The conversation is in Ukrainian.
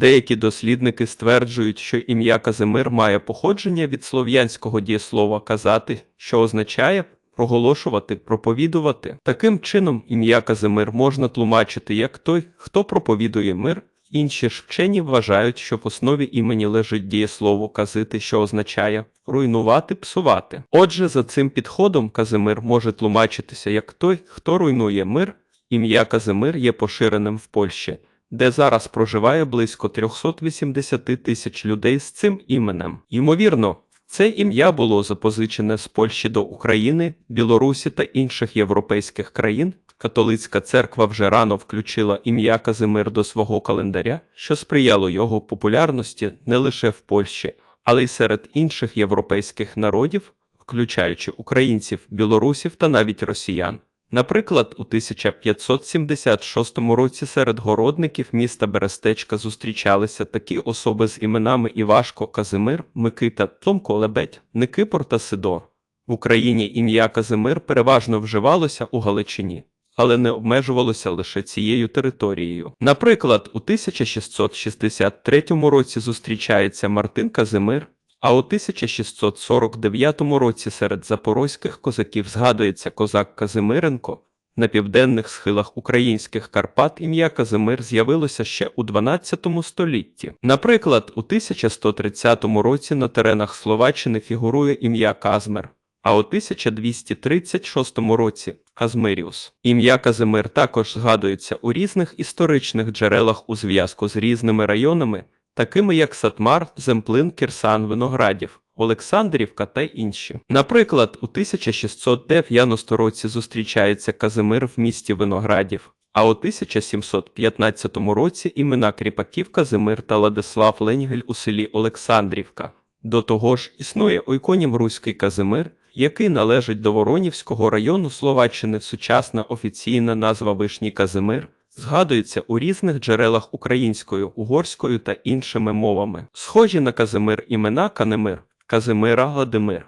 Деякі дослідники стверджують, що ім'я Казимир має походження від слов'янського дієслова казати, що означає проголошувати, проповідувати. Таким чином, ім'я Казимир можна тлумачити як той, хто проповідує мир. Інші ж вчені вважають, що в основі імені лежить дієслово казити, що означає руйнувати, псувати. Отже, за цим підходом Казимир може тлумачитися як той, хто руйнує мир. Ім'я Казимир є поширеним в Польщі, де зараз проживає близько 380 тисяч людей з цим іменем. Ймовірно, це ім'я було запозичене з Польщі до України, Білорусі та інших європейських країн. Католицька церква вже рано включила ім'я Казимир до свого календаря, що сприяло його популярності не лише в Польщі, але й серед інших європейських народів, включаючи українців, білорусів та навіть росіян. Наприклад, у 1576 році серед городників міста Берестечка зустрічалися такі особи з іменами Івашко, Казимир, Микита, Томко Лебедь, Никипор та Сидор. В Україні ім'я Казимир переважно вживалося у Галичині, але не обмежувалося лише цією територією. Наприклад, у 1663 році зустрічається Мартин Казимир, а у 1649 році серед запорозьких козаків згадується козак Казимиренко. На південних схилах українських Карпат ім'я Казимир з'явилося ще у 12 столітті. Наприклад, у 1130 році на теренах Словаччини фігурує ім'я Казмер, а у 1236 році Казмиріус. Ім'я Казимир також згадується у різних історичних джерелах у зв'язку з різними районами, такими як Сатмар, Земплин, Кірсан, Виноградів. Олександрівка та інші. Наприклад, у 1690 році зустрічається Казимир в місті Виноградів, а у 1715 році імена кріпаків Казимир та Ладислав Ленгель у селі Олександрівка. До того ж, існує ойконім Руський Казимир, який належить до Воронівського району Словаччини. Сучасна офіційна назва Вишній Казимир згадується у різних джерелах українською, угорською та іншими мовами. Схожі на Казимир імена Канемир, Казимира Владимир,